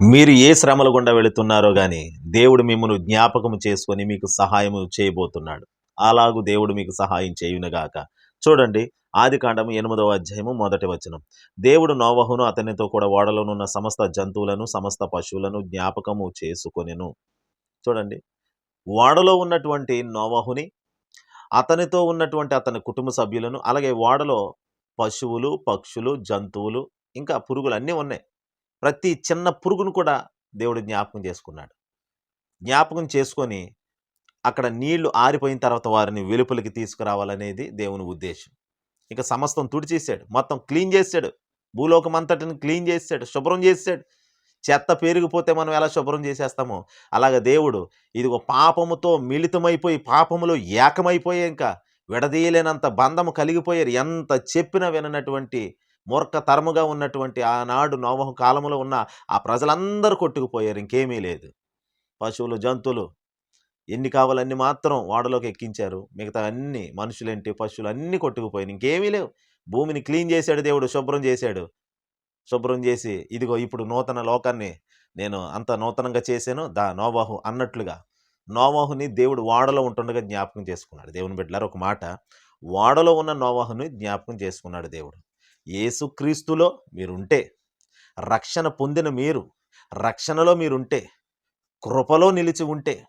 మీరు ఏ శ్రమల గుండా వెళుతున్నారో కానీ దేవుడు మిమ్మల్ని జ్ఞాపకం చేసుకొని మీకు సహాయం చేయబోతున్నాడు. అలాగూ దేవుడు మీకు సహాయం చేయునగాక. చూడండి ఆది కాండము ఎనిమిదవ అధ్యాయము మొదటి వచనం. దేవుడు నోవహును అతనితో కూడా ఓడలోనున్న సమస్త జంతువులను సమస్త పశువులను జ్ఞాపకము చేసుకొనెను. చూడండి ఓడలో ఉన్నటువంటి నోవహుని అతనితో ఉన్నటువంటి అతని కుటుంబ సభ్యులను అలాగే ఓడలో పశువులు పక్షులు జంతువులు ఇంకా పురుగులు అన్నీ ఉన్నాయి. ప్రతి చిన్న పురుగును కూడా దేవుడు జ్ఞాపకం చేసుకున్నాడు. జ్ఞాపకం చేసుకొని అక్కడ నీళ్ళు ఆరిపోయిన తర్వాత వారిని వెలుపలికి తీసుకురావాలనేది దేవుని ఉద్దేశం. ఇక సమస్తం తుడిచేసాడు. మొత్తం క్లీన్ చేశాడు భూలోకం అంతటిని క్లీన్ చేసాడు. శుభ్రం చేసాడు. చెత్త పెరిగిపోతే మనం ఎలా శుభ్రం చేసేస్తామో? అలాగ దేవుడు ఇదిగో పాపముతో మిళితమైపోయి పాపములో ఏకమైపోయే ఇంకా విడదీయలేనంత బంధము కలిగిపోయారు. ఎంత చెప్పినా విననటువంటి మూర్ఖ తరముగా ఉన్నటువంటి ఆనాడు నోవహు కాలంలో ఉన్న ఆ ప్రజలందరూ కొట్టుకుపోయారు. ఇంకేమీ లేదు. పశువులు జంతువులు ఎన్ని కావాలన్నీ మాత్రం వాడలోకి ఎక్కించారు. మిగతా అన్ని మనుషులేంటి పశువులు అన్నీ కొట్టుకుపోయాయి ఇంకేమీ లేవు. భూమిని క్లీన్ చేశాడు దేవుడు శుభ్రం చేశాడు. శుభ్రం చేసి ఇదిగో ఇప్పుడు నూతన లోకాన్ని నేను అంత నూతనంగా చేశాను. దా నోవాహు అన్నట్లుగా నోవాహుని దేవుడు వాడలో ఉంటుండగా జ్ఞాపకం చేసుకున్నాడు. దేవుని బిడ్డలారు ఒక మాట. వాడలో ఉన్న నోవాహుని జ్ఞాపకం చేసుకున్నాడు దేవుడు. ఏసుక్రీస్తులో మీరుంటే రక్షణ పొందిన మీరు రక్షణలో మీరుంటే కృపలో నిలిచి ఉంటే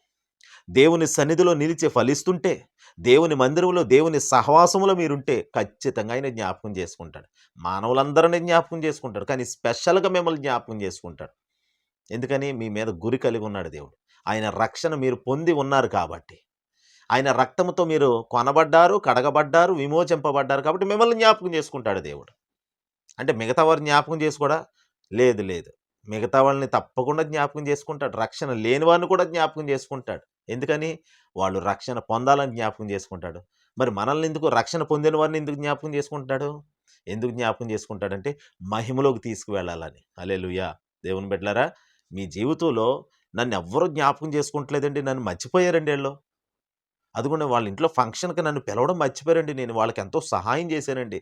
దేవుని సన్నిధిలో నిలిచి ఫలిస్తుంటే దేవుని మందిరంలో దేవుని సహవాసంలో మీరుంటే ఖచ్చితంగా ఆయన జ్ఞాపకం చేసుకుంటాడు. మానవులందరినీ జ్ఞాపకం చేసుకుంటాడు. కానీ స్పెషల్గా మిమ్మల్ని జ్ఞాపకం చేసుకుంటాడు. ఎందుకని? మీ మీద గురి కలిగి ఉన్నాడు దేవుడు. ఆయన రక్షణ మీరు పొంది ఉన్నారు కాబట్టి. ఆయన రక్తంతో మీరు కొనబడ్డారు కడగబడ్డారు విమోచింపబడ్డారు కాబట్టి మిమ్మల్ని జ్ఞాపకం చేసుకుంటాడు దేవుడు. అంటే మిగతా వారు జ్ఞాపకం చేసుకోడా లేదు లేదు. మిగతా వాళ్ళని తప్పకుండా జ్ఞాపకం చేసుకుంటాడు. రక్షణ లేని వారిని కూడా జ్ఞాపకం చేసుకుంటాడు. ఎందుకని? వాళ్ళు రక్షణ పొందాలని జ్ఞాపకం చేసుకుంటాడు. మరి మనల్ని ఎందుకు రక్షణ పొందిన వారిని ఎందుకు జ్ఞాపకం చేసుకుంటాడు? ఎందుకు జ్ఞాపకం చేసుకుంటాడంటే మహిమలోకి తీసుకువెళ్ళాలని. అలెలుయా దేవుని బిడ్డలారా మీ జీవితంలో నన్ను ఎవ్వరూ జ్ఞాపకం చేసుకుంటలేదండి. నన్ను మర్చిపోయారండి వీళ్ళు. అదిగోండి వాళ్ళ ఇంట్లో ఫంక్షన్కి నన్ను పిలవడం మర్చిపోయారండి నేను. వాళ్ళకి ఎంతో సహాయం చేశానండి.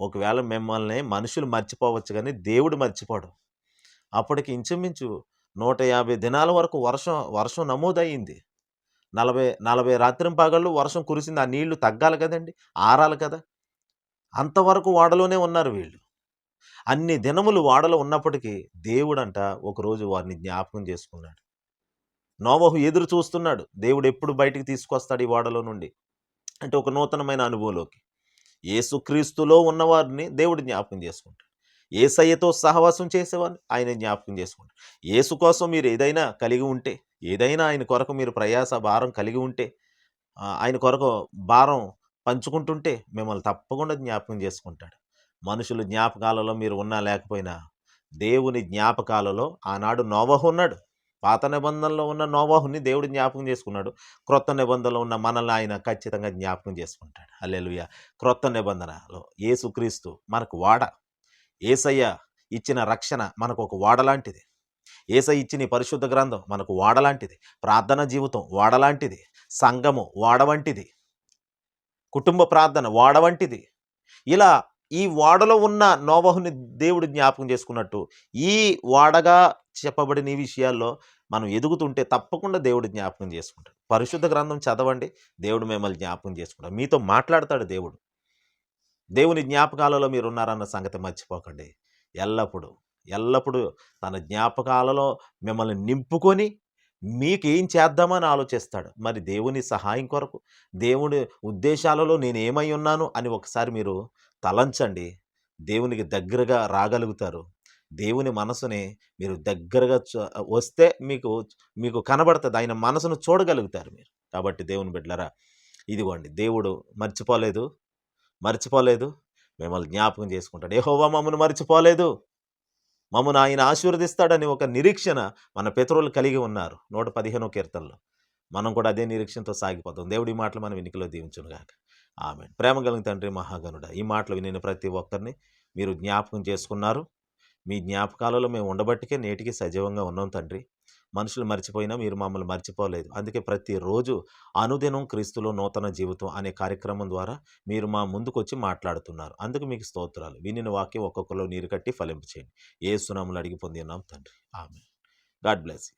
ఒకవేళ మిమ్మల్ని మనుషులు మర్చిపోవచ్చు కానీ దేవుడు మర్చిపోడు. అప్పటికి ఇంచుమించు నూట యాభై దినాల వరకు వర్షం వర్షం నమోదయ్యింది నలభై నలభై రాత్రి పగళ్ళు వర్షం కురిసింది. ఆ నీళ్ళు తగ్గాలి కదండి ఆరాలి కదా. అంతవరకు వాడలోనే ఉన్నారు వీళ్ళు. అన్ని దినములు వాడలో ఉన్నప్పటికీ దేవుడంట ఒకరోజు వారిని జ్ఞాపకం చేసుకున్నాడు. నోవహు ఎదురు చూస్తున్నాడు. దేవుడు ఎప్పుడు బయటికి తీసుకొస్తాడు ఈ వాడలో నుండి? అంటే ఒక నూతనమైన అనుభవంలోకి. ఏసుక్రీస్తులో ఉన్నవారిని దేవుడు జ్ఞాపకం చేసుకుంటాడు. ఏసయ్యతో సహవాసం చేసేవారిని ఆయన జ్ఞాపకం చేసుకుంటాడు. ఏసు కోసం మీరు ఏదైనా కలిగి ఉంటే ఏదైనా ఆయన కొరకు మీరు ప్రయాస భారం కలిగి ఉంటే ఆయన కొరకు భారం పంచుకుంటుంటే మిమ్మల్ని తప్పకుండా జ్ఞాపకం చేసుకుంటాడు. మనుషులు జ్ఞాపకాలలో మీరు ఉన్నా లేకపోయినా దేవుని జ్ఞాపకాలలో ఆనాడు నోవహు ఉన్నాడు. పాత నిబంధనలో ఉన్న నోవాహుని దేవుడు జ్ఞాపకం చేసుకున్నాడు. క్రొత్త నిబంధనలో ఉన్న మనల్ని ఆయన ఖచ్చితంగా జ్ఞాపకం చేసుకుంటాడు. అల్లెలుయ క్రొత్త నిబంధనలో ఏసుక్రీస్తు మనకు వాడ. ఏసయ్య ఇచ్చిన రక్షణ మనకు ఒక వాడలాంటిది లాంటిది. ఏసయ్య ఇచ్చిన పరిశుద్ధ గ్రంథం మనకు వాడలాంటిది ప్రార్థన జీవితం వాడలాంటిది సంఘము వాడవంటిది కుటుంబ ప్రార్థన వాడవంటిది ఇలా ఈ వాడలో ఉన్న నోవహుని దేవుడు జ్ఞాపకం చేసుకున్నట్టు ఈ వాడగా చెప్పబడిన ఈ విషయాల్లో మనం ఎదుగుతుంటే తప్పకుండా దేవుడు జ్ఞాపకం చేసుకుంటాడు. పరిశుద్ధ గ్రంథం చదవండి దేవుడు మిమ్మల్ని జ్ఞాపకం చేసుకుంటాడు. మీతో మాట్లాడతాడు దేవుడు. దేవుని జ్ఞాపకాలలో మీరు ఉన్నారన్న సంగతి మర్చిపోకండి. ఎల్లప్పుడూ ఎల్లప్పుడూ తన జ్ఞాపకాలలో మిమ్మల్ని నింపుకొని మీకు ఏం చేద్దామని ఆలోచిస్తాడు. మరి దేవుని సహాయం కొరకు దేవుని ఉద్దేశాలలో నేను ఏమై ఉన్నాను అని ఒకసారి మీరు తలంచండి. దేవునికి దగ్గరగా రాగలుగుతారు. దేవుని మనసుని మీరు దగ్గరగా వస్తే మీకు మీకు కనబడుతుంది. ఆయన మనసును చూడగలుగుతారు మీరు. కాబట్టి దేవుని బిడ్డలరా ఇదిగోండి. దేవుడు మర్చిపోలేదు. మర్చిపోలేదు. మిమ్మల్ని జ్ఞాపకం చేసుకుంటాడు. ఏహోవా మమ్మను మర్చిపోలేదు. మమ్మను ఆయన ఆశీర్వదిస్తాడని ఒక నిరీక్షణ మన పితరులు కలిగి ఉన్నారు. నూట పదిహేనో కీర్తనలో. మనం కూడా అదే నిరీక్షణతో సాగిపోతాం. దేవుడి మాటలు మనం వెనుకలో దీవించునుగాక ఆమె ప్రేమ కలిగిన తండ్రి మహాగనుడ ఈ మాటలు వినిన ప్రతి ఒక్కరిని మీరు జ్ఞాపకం చేసుకున్నారు. మీ జ్ఞాపకాలలో మేము ఉండబట్టికే నేటికి సజీవంగా ఉన్నాం తండ్రి. మనుషులు మర్చిపోయినా మీరు మమ్మల్ని మర్చిపోలేదు. అందుకే ప్రతిరోజు అనుదినం క్రీస్తులో నూతన జీవితం అనే కార్యక్రమం ద్వారా మీరు మా ముందుకు వచ్చి మాట్లాడుతున్నారు. అందుకు మీకు స్తోత్రాలు. వినిన వాక్యం ఒక్కొక్కరు నీరు కట్టి ఫలింపు చేయండి ఏ సునాములు అడిగి పొందినాం తండ్రి. ఆమె గాడ్ బ్లెస్